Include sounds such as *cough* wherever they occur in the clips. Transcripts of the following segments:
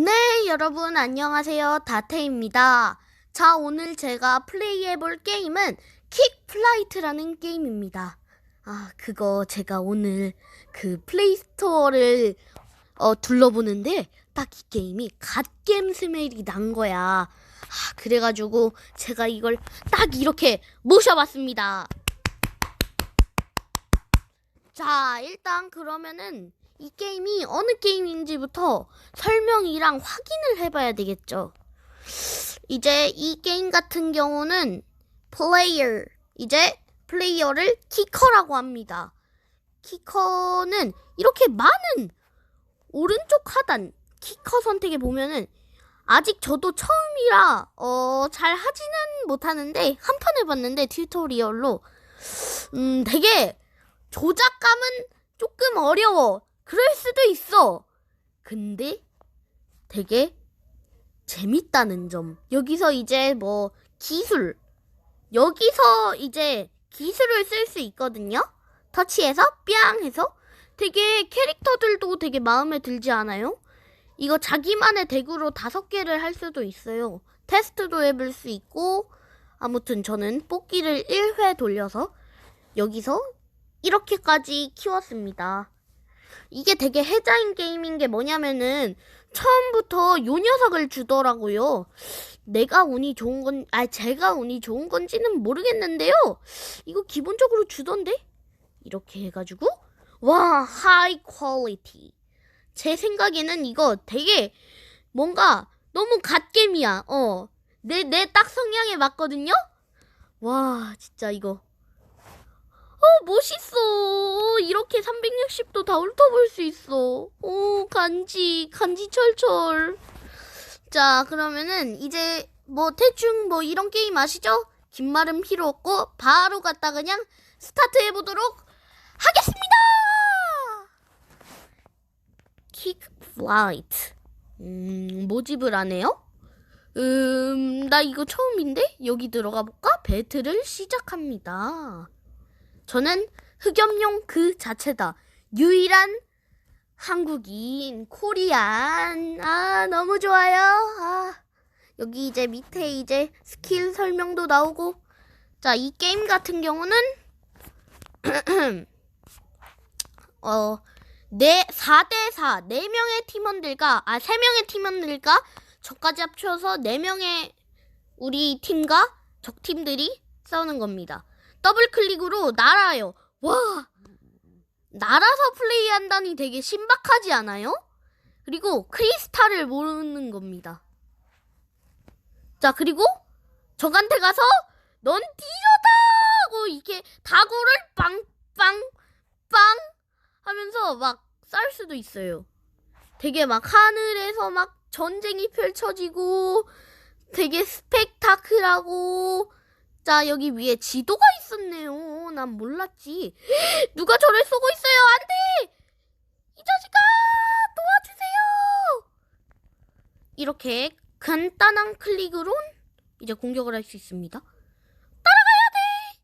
네, 여러분 안녕하세요. 다테입니다. 자, 오늘 제가 플레이해 볼 게임은 킥 플라이트라는 게임입니다. 아, 그거 제가 오늘 그 플레이스토어를 어, 둘러보는데 딱 이 게임이 갓겜 스멜이 난 거야. 아, 그래가지고 제가 이걸 딱 이렇게 모셔봤습니다. 자, 일단 그러면은 이 게임이 어느 게임인지부터 설명이랑 확인을 해봐야 되겠죠. 이제 이 게임 같은 경우는 플레이어, 이제 플레이어를 키커라고 합니다. 키커는 이렇게 많은 오른쪽 하단 키커 선택에 보면은 아직 저도 처음이라 어, 잘 하지는 못하는데 한 판 해봤는데 튜토리얼로 음 되게 조작감은 조금 어려워. 그럴 수도 있어. 근데 되게 재밌다는 점. 여기서 이제 뭐 기술. 여기서 이제 기술을 쓸 수 있거든요. 터치해서 뿅 해서 되게 캐릭터들도 되게 마음에 들지 않아요? 이거 자기만의 덱으로 다섯 개를 할 수도 있어요. 테스트도 해볼 수 있고 아무튼 저는 뽑기를 1회 돌려서 여기서 이렇게까지 키웠습니다. 이게 되게 해자인 게임인 게 뭐냐면은 처음부터 요 녀석을 주더라고요. 내가 운이 좋은 건, 아, 제가 운이 좋은 건지는 모르겠는데요. 이거 기본적으로 주던데? 이렇게 해가지고, 와, 하이 퀄리티. 제 생각에는 이거 되게 뭔가 너무 갓겜이야. 어. 내, 내 딱 성향에 맞거든요? 와, 진짜 이거. 어, 멋있어. 이렇게 360도 다 훑어볼 수 있어. 오, 간지, 간지 철철. 자, 그러면은 이제 뭐 대충 뭐 이런 게임 아시죠? 긴 말은 필요 없고 바로 갔다 그냥 스타트 해보도록 하겠습니다. 킥 플라이트. 음, 모집을 안 해요? 음, 나 이거 처음인데? 여기 들어가 볼까? 배틀을 시작합니다. 저는 흑염룡 그 자체다. 유일한 한국인, 코리안. 아, 너무 좋아요. 아, 여기 이제 밑에 이제 스킬 설명도 나오고. 자, 이 게임 같은 경우는, *clears throat* 어, 네, 4대4, 4명의 팀원들과, 아, 3명의 팀원들과 저까지 합쳐서 4명의 우리 팀과 적팀들이 싸우는 겁니다. 더블 클릭으로 날아요. 와! 날아서 플레이한다니 되게 신박하지 않아요? 그리고 크리스탈을 모르는 겁니다. 자, 그리고 적한테 가서 넌 뒤져다! 하고 이렇게 다구를 빵빵빵 하면서 막 쌀 수도 있어요. 되게 막 하늘에서 막 전쟁이 펼쳐지고 되게 스펙타클하고 자, 여기 위에 지도가 있었네요. 난 몰랐지. *gasps* 누가 저를 쏘고 있어요. 안 돼! 이 자식아! 도와주세요! 이렇게 간단한 클릭으론 이제 공격을 할 수 있습니다. 따라가야 돼!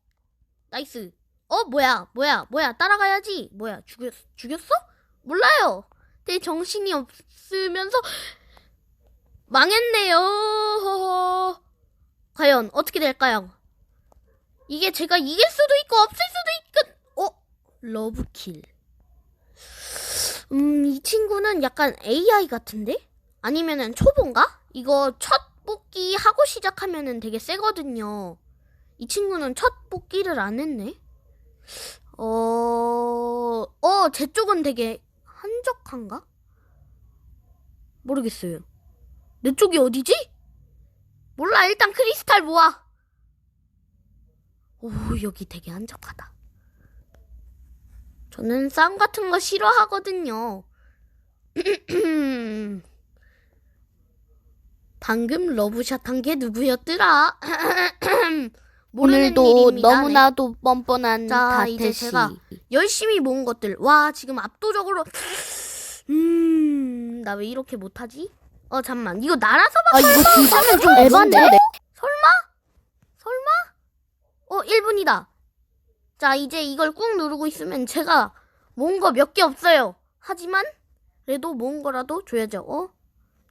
나이스. 어, 뭐야, 뭐야, 뭐야, 따라가야지. 뭐야, 죽였, 죽였어? 몰라요. 내 정신이 없으면서 망했네요. 허허. 과연 어떻게 될까요? 이게 제가 이길 수도 있고 없을 수도 있고. 어? 러브킬. 음 이 친구는 약간 AI 같은데? 아니면은 초보인가? 이거 첫 뽑기 하고 시작하면은 되게 세거든요. 이 친구는 첫 뽑기를 안 했네. 어 어 제 쪽은 되게 한적한가? 모르겠어요. 내 쪽이 어디지? 몰라 일단 크리스탈 모아 오, 여기 되게 한적하다. 저는 싸움 같은 거 싫어하거든요. *clears throat* 방금 러브샷 한 게 누구였더라? *clears throat* 오늘도 일입니다. 너무나도 뻔뻔한 자, 이제. 제가 열심히 모은 것들. 와, 지금 압도적으로. *sniffs* 음, 나 왜 이렇게 못하지? 어, 잠만. 이거 날아서 막 아 이거 진짜면 좀 에반데? 에반데? 설마? 설마? 어, 1분이다. 자, 이제 이걸 꾹 누르고 있으면 제가 모은 거 몇 개 없어요. 하지만, 그래도 모은 거라도 줘야죠. 어?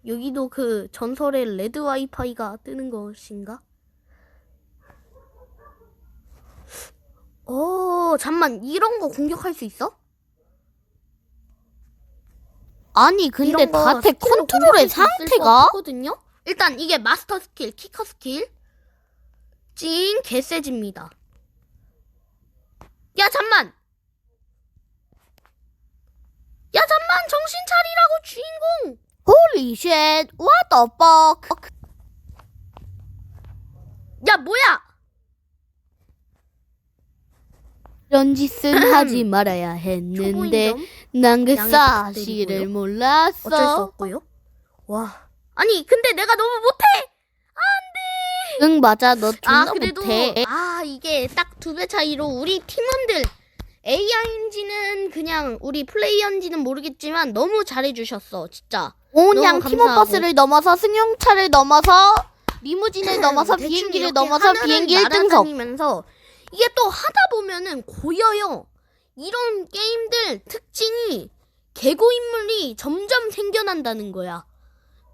여기도 그 전설의 레드 와이파이가 뜨는 것인가? 어, 잠만 이런 거 공격할 수 있어? 아니 근데 이런 거 다테 스킬로 컨트롤의 공격할 수 있을 것 상태가 같거든요? 일단 이게 마스터 스킬, 키커 스킬. 찐 개세집니다. 야, 잠만! 야, 잠만! 정신 차리라고, 주인공! 홀리 쉣 what the fuck 야, 뭐야! 이런 짓은 하지 말아야 했는데 초보인점. 난 그 양해 사실을. 몰랐어 어쩔 수 없고요. 와. 아니, 근데 내가 너무 못해! 응 맞아 너 존나 아, 그래도, 못해 아, 이게 딱 두 배 차이로 우리 팀원들, AI인지는 그냥 우리 플레이어인지는 모르겠지만 너무 잘해주셨어, 진짜. 그냥 너무 팀원 감사하고. 버스를 넘어서 승용차를 넘어서 리무진을 *clears throat* 넘어서 대충 비행기를 이렇게 넘어서 하늘을 비행기 1등석 날아다니면서 이게 또 하다 보면은 고여요. 이런 게임들 특징이 개고 인물이 점점 생겨난다는 거야.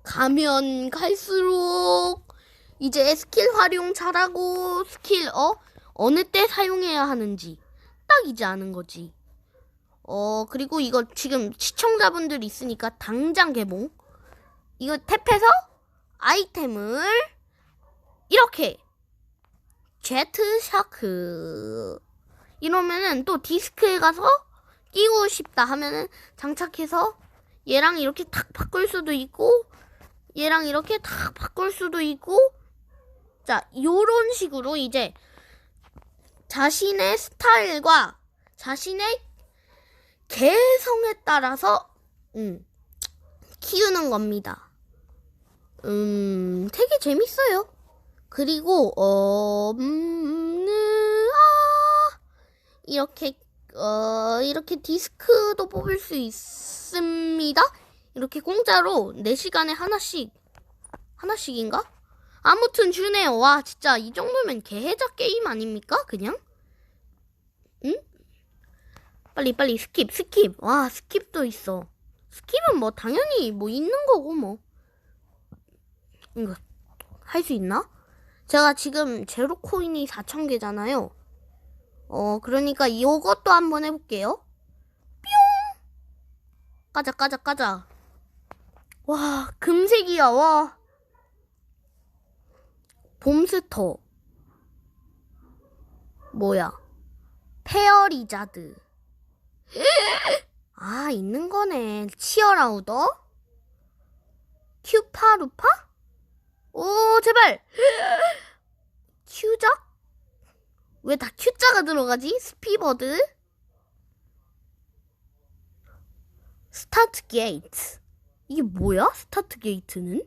가면 갈수록 이제 스킬 활용 잘하고 스킬 어 어느 때 사용해야 하는지 딱 이제 아는 거지. 어 그리고 이거 지금 시청자분들 있으니까 당장 개봉. 이거 탭해서 아이템을 이렇게 제트 샤크 이러면은 또 디스크에 가서 끼고 싶다 하면은 장착해서 얘랑 이렇게 탁 바꿀 수도 있고 얘랑 이렇게 탁 바꿀 수도 있고 자 요런 식으로 이제 자신의 스타일과 자신의 개성에 따라서 음, 키우는 겁니다. 음, 되게 재밌어요. 그리고 어, 음, 아, 이렇게 어, 이렇게 디스크도 뽑을 수 있습니다. 이렇게 공짜로 4시간에 하나씩 하나씩인가? 아무튼 주네요. 와, 진짜 이 정도면 개해작 게임 아닙니까? 그냥? 응? 빨리 빨리 스킵 스킵. 와, 스킵도 있어. 스킵은 뭐 당연히 뭐 있는 거고 뭐. 이거 할 수 있나? 제가 지금 제로 코인이 4천 개잖아요. 어, 그러니까 이것도 한번 해볼게요. 뿅! 까자, 까자, 까자. 와, 금색이야, 와. 봄스터. 뭐야? 페어리자드. *laughs* 아, 있는 거네. 치어라우더? 큐파루파? 오, 제발! *laughs* 큐작? 왜 다 큐자가 들어가지? 스피버드? 스타트 게이트. 이게 뭐야? 스타트 게이트는?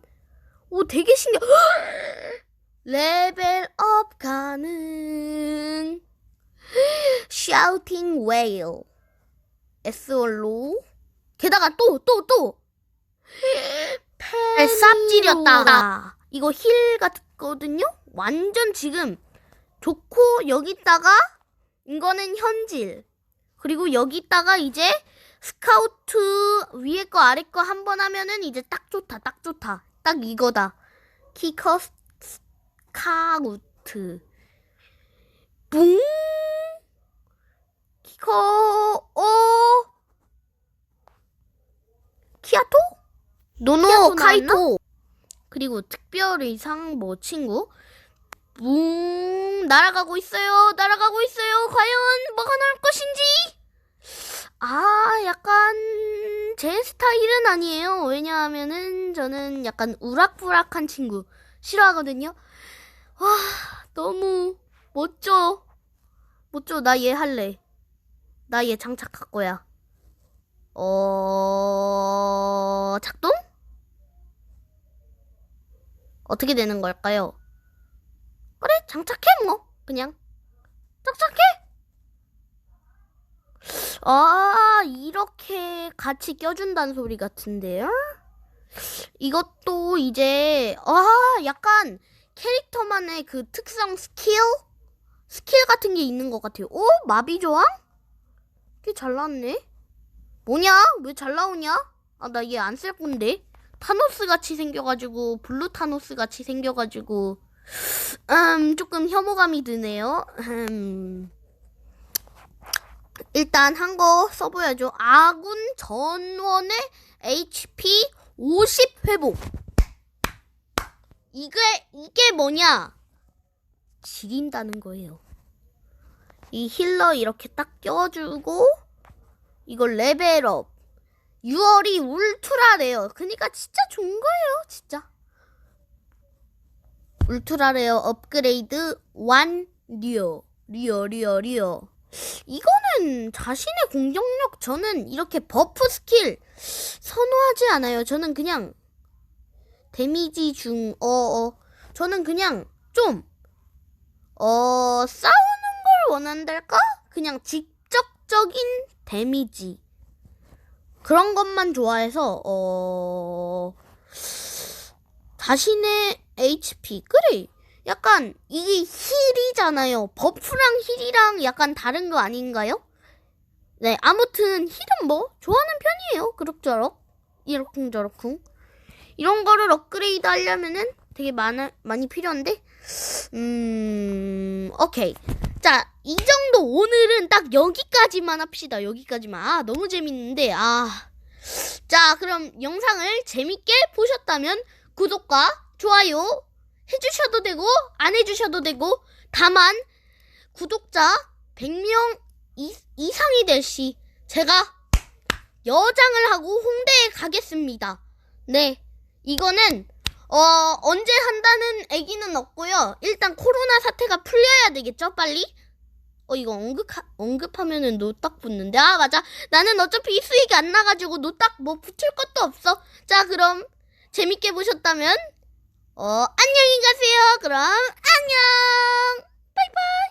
오, 되게 신기해. *gasps* 레벨업 가능. 샤우팅 웨일. 에스올로. 게다가 또, 또, 또. 네, 쌉질이었다. 이거 힐 같거든요? 완전 지금 좋고, 여기다가, 이거는 현질. 그리고 여기다가 이제 스카우트 위에 거 아래 거 한 번 하면은 이제 딱 좋다, 딱 좋다. 딱 이거다. 키커 스 카우트. 뿡! 키커, 어, 키아토? 노노 키아토 카이토. 그리고 특별 의상 뭐 친구. 붕 날아가고 있어요. 날아가고 있어요. 과연 뭐가 나올 것인지. 아, 약간 제 스타일은 아니에요. 왜냐하면은 저는 약간 우락부락한 친구 싫어하거든요. 와, 너무 멋져. 멋져. 나 얘 할래. 나 얘 장착할 거야. 어, 작동? 어떻게 되는 걸까요? 그래, 장착해, 뭐. 그냥. 장착해! 아, 이렇게 같이 껴준다는 소리 같은데요? 이것도 이제, 아, 약간 캐릭터만의 그 특성 스킬? 스킬 같은 게 있는 것 같아요. 오, 마비조항? 꽤 잘 나왔네. 뭐냐? 왜 잘 나오냐? 아, 나 얘 안 쓸 건데. 타노스 같이 생겨가지고 블루 타노스 같이 생겨가지고 음 조금 혐오감이 드네요. 음. 일단 한 거 써봐야죠. 아군 전원의 HP 50 회복. 이게 이게 뭐냐? 지린다는 거예요. 이 힐러 이렇게 딱 껴주고 이걸 레벨업. 6월이 울트라래요. 그니까 진짜 좋은 거예요, 진짜. 울트라레어 업그레이드 완료. 리어 리어 리어. 이거는 자신의 공격력 저는 이렇게 버프 스킬 선호하지 않아요. 저는 그냥 데미지 중 어 어. 저는 그냥 좀 어 싸우는 걸 원한달까? 그냥 직접적인 데미지. 그런 것만 좋아해서 어 자신의 HP 그래. 약간 이게 힐이잖아요. 버프랑 힐이랑 약간 다른 거 아닌가요? 네 아무튼 힐은 뭐 좋아하는 편이에요. 그럭저럭. 이러쿵저러쿵 이런 거를 업그레이드 하려면은 되게 많아, 많이 필요한데? 음 오케이. 자 이 정도 오늘은 딱 여기까지만 합시다. 여기까지만. 아 너무 재밌는데. 아. 자, 그럼 영상을 재밌게 보셨다면 구독과 좋아요 해주셔도 되고 안 해주셔도 되고 다만 구독자 100명 이, 이상이 될 시 제가 여장을 하고 홍대에 가겠습니다. 네, 이거는 어, 언제 한다는 얘기는 없고요. 일단 코로나 사태가 풀려야 되겠죠, 빨리? 어, 이거 언급, 언급하면은 노딱 붙는데. 아, 맞아. 나는 어차피 수익이 안 나가지고 노딱 뭐 붙일 것도 없어. 자, 그럼 재밌게 보셨다면, 어, 안녕히 가세요. 그럼, 안녕! 바이바이!